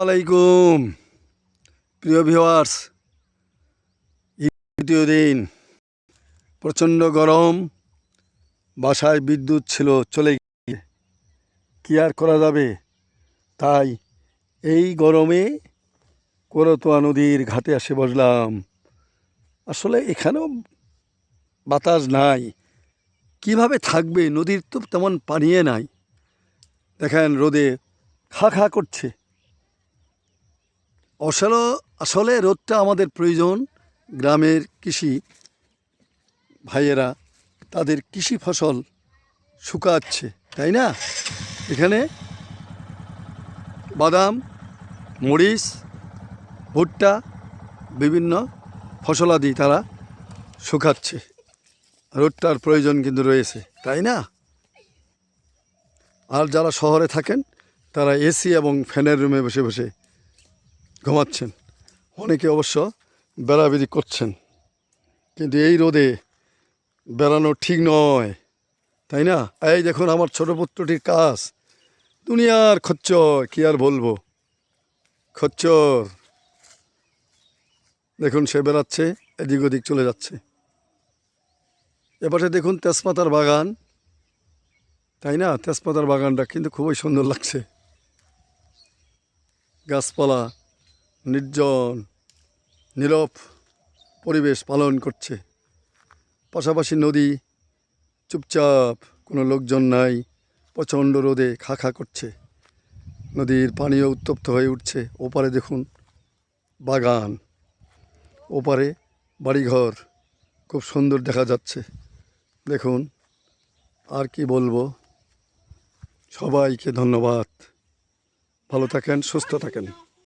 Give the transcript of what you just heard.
আলাইকুম। প্রিয় ভিওয়ার্স দ্বিতীয় দিন। প্রচণ্ড গরম, বাসায় বিদ্যুৎ ছিল, চলে গিয়ে। কী আর করা যাবে? তাই এই গরমে করতোয়া নদীর ঘাটে এসে বসলাম। আসলে এখানেও বাতাস নাই। কীভাবে থাকবে? নদীর তো তেমন পানিয়ে নাই। দেখেন রোদে খা খা করছে। আসলে আসলে রোদটা আমাদের প্রয়োজন। গ্রামের কৃষি ভাইয়েরা তাদের কৃষি ফসল শুকাচ্ছে, তাই না? এখানে বাদাম, মরিচ, ভুট্টা, বিভিন্ন ফসলাদি তারা শুকাচ্ছে। রোদটার প্রয়োজন কিন্তু রয়েছে, তাই না? আর যারা শহরে থাকেন, তারা এসি এবং ফ্যানের রুমে বসে বসে ঘুমাচ্ছেন। অনেকে অবশ্য বেড়াবেড়ি করছেন। কিন্তু এই রোদে বেড়ানো ঠিক নয়, তাই না? এই দেখুন আমার ছোট পুত্রটির কাজ। দুনিয়ার খচ্চর, কি আর বলব? খচ্চর। দেখুন, সে বেড়াচ্ছে, এদিক ওদিক চলে যাচ্ছে। এপাশে দেখুন তেজপাতার বাগান। তাই না? তেজপাতার বাগানটা কিন্তু খুবই সুন্দর লাগছে। গাছপালা। নির্জন, নীরব পরিবেশ পালন করছে। পাশাপাশি নদী চুপচাপ, কোনো লোকজন নাই, প্রচণ্ড রোদে খা খা করছে। নদীর পানিও উত্তপ্ত হয়ে উঠছে। ওপারে দেখুন, বাগান। ওপারে বাড়িঘর খুব সুন্দর দেখা যাচ্ছে। দেখুন, আর কি বলব? সবাইকে ধন্যবাদ। ভালো থাকেন, সুস্থ থাকেন।